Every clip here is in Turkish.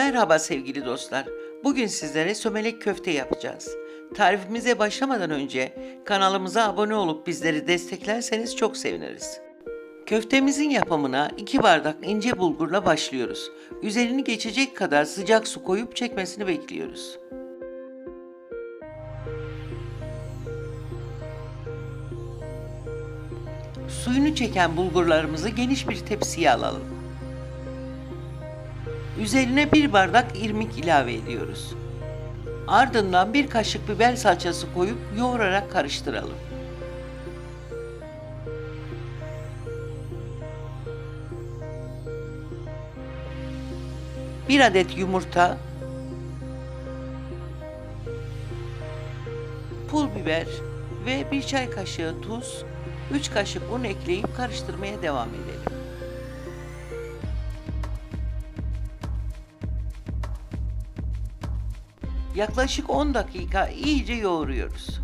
Merhaba sevgili dostlar. Bugün sizlere sömelek köfte yapacağız. Tarifimize başlamadan önce kanalımıza abone olup bizleri desteklerseniz çok seviniriz. Köftemizin yapımına 2 bardak ince bulgurla başlıyoruz. Üzerini geçecek kadar sıcak su koyup çekmesini bekliyoruz. Suyunu çeken bulgurlarımızı geniş bir tepsiye alalım. Üzerine bir bardak irmik ilave ediyoruz. Ardından bir kaşık biber salçası koyup yoğurarak karıştıralım. Bir adet yumurta, pul biber ve bir çay kaşığı tuz, 3 kaşık un ekleyip karıştırmaya devam edelim. Yaklaşık 10 dakika iyice yoğuruyoruz.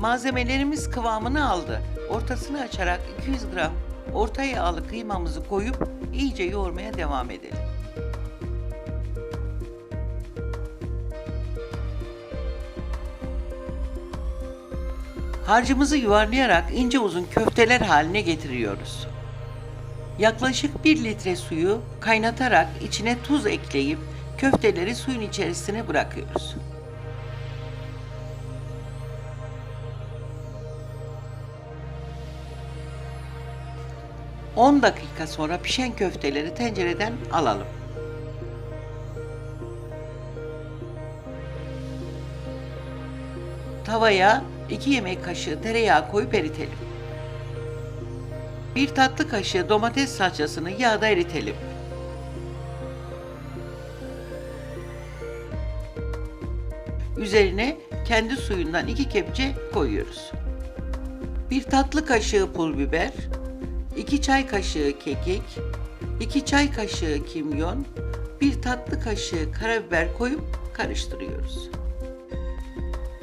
Malzemelerimiz kıvamını aldı. Ortasını açarak 200 gram orta yağlı kıymamızı koyup iyice yoğurmaya devam edelim. Harcımızı yuvarlayarak ince uzun köfteler haline getiriyoruz. Yaklaşık 1 litre suyu kaynatarak içine tuz ekleyip köfteleri suyun içerisine bırakıyoruz. ...10 dakika sonra pişen köfteleri tencereden alalım. Tavaya 2 yemek kaşığı tereyağı koyup eritelim. Bir tatlı kaşığı domates salçasını yağda eritelim. Üzerine kendi suyundan iki kepçe koyuyoruz. Bir tatlı kaşığı pul biber, 2 çay kaşığı kekik, 2 çay kaşığı kimyon, bir tatlı kaşığı karabiber koyup karıştırıyoruz.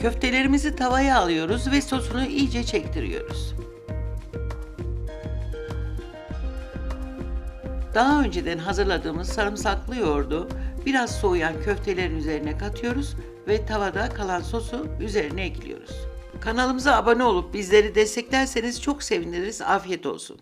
Köftelerimizi tavaya alıyoruz ve sosunu iyice çektiriyoruz. Daha önceden hazırladığımız sarımsaklı yoğurdu biraz soğuyan köftelerin üzerine katıyoruz ve tavada kalan sosu üzerine ekliyoruz. Kanalımıza abone olup bizleri desteklerseniz çok seviniriz. Afiyet olsun.